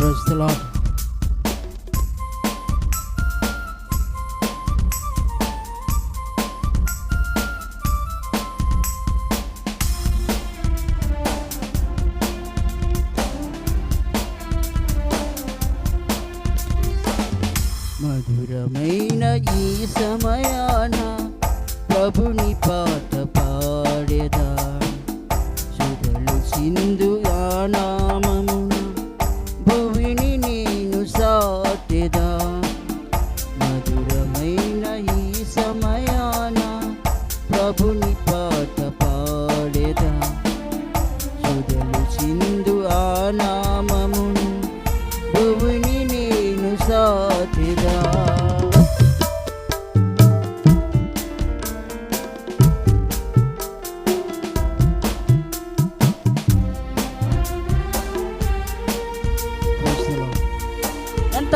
Praise the Lord. మధురమైన ఈ సమయాన ప్రభుని పాట పాడేదా సుధలు సింధు ఆ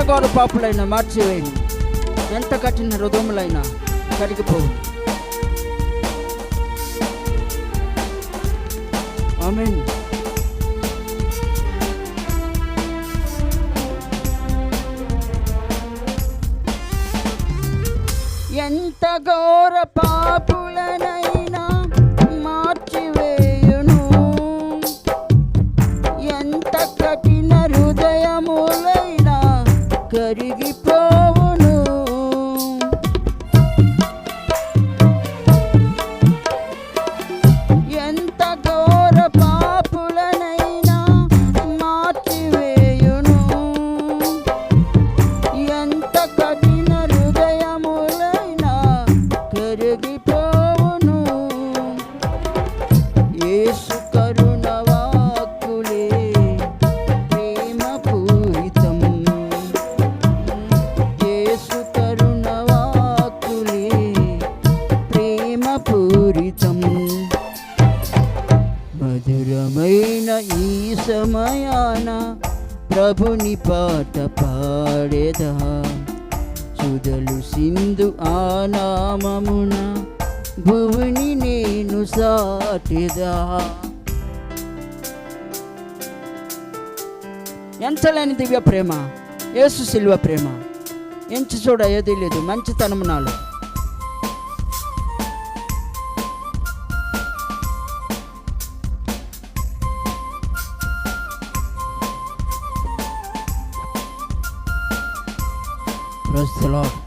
ఎంత గౌరవ పాపులైనా మార్చివేయండి ఎంత కఠిన హృదయములైనా కరిగిపోవు ఎంత ఘోర పాపులనై మధురమైన ఈ సమయాన ప్రభుని పాట పాడేదా. సుధలు సింధు ఆ భువిని నేను సాటిదా. ఎంచలేని దివ్య ప్రేమ యేసు శిల్వ ప్రేమ. ఎంచి చూడ ఏదీ లేదు మంచితనం నాలో. Praise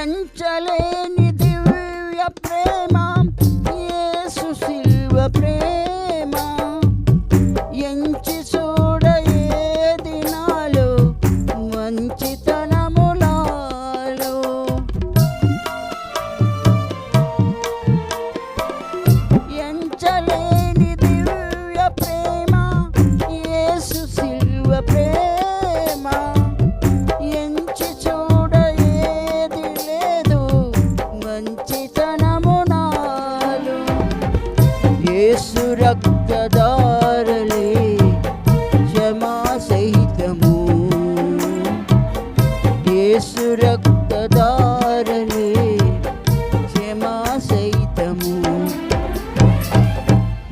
ఎంచలేని దివ్య ప్రేమ ఏ సుశిల్వ ప్రేమ. యేసు రక్తదారలే క్షమా సహితము. యేసు రక్తదారలే క్షమా సహితము.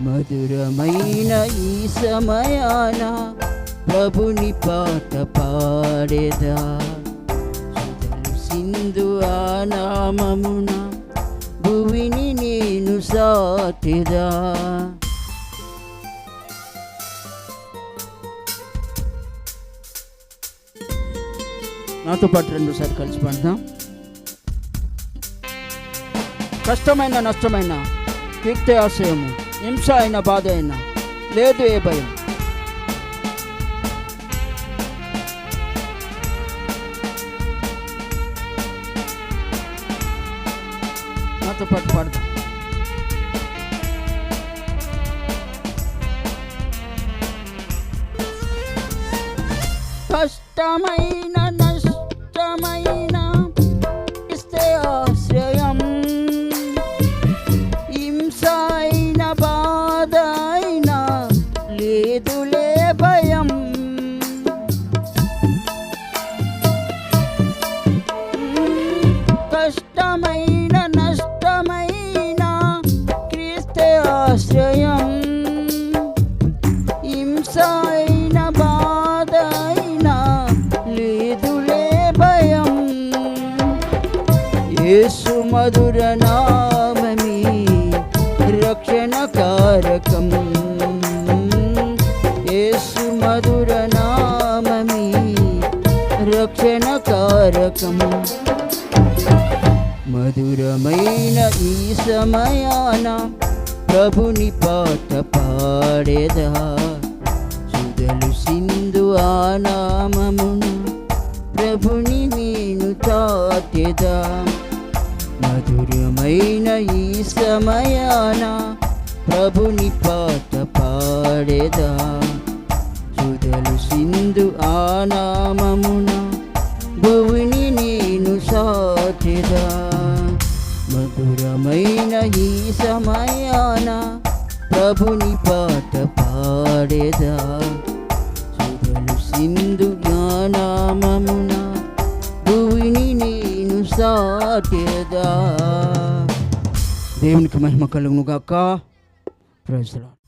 మధురమైన ఈ సమయాన ప్రభుని పాట పాడేదా? సింధు ఆ నామమున భువిని నేను నాతో పాటు రెండు సార్ కలిసి పడదాం. కష్టమైన నష్టమైన కీర్తి ఆశయము హింస అయిన బాధ అయినా లేదు ఏ భయం. నాతో పాటు పాడదాం. కష్టమైన నష్టమైన ఇస్తే ఆశ్రయం. హింస అయిన బాధ అయినా లేదులే భయం. కష్టమైన యేసు మధుర నామమి రక్షణ కారకం యేసు మధుర నామమి రక్షణ కారకం మధురమైన ఈ సమయాన ప్రభుని పాట పాడేదా? సుదలు సింధు ఆ నామమును ప్రభుని నేను తాతెదా? మధురమైన ఈ సమయాన ప్రభుని పాట పాడేదా? సుదలు సింధు ఆనామమున నామమున భువిని నేను సాటిదా మధురమైన ఈ సమయాన ప్రభుని పాట పాడేదా? సుధలు సింధు జ్ఞానామమున సాటేదా దేవునికి మహిమ కలుగునుగాక. ప్రజలు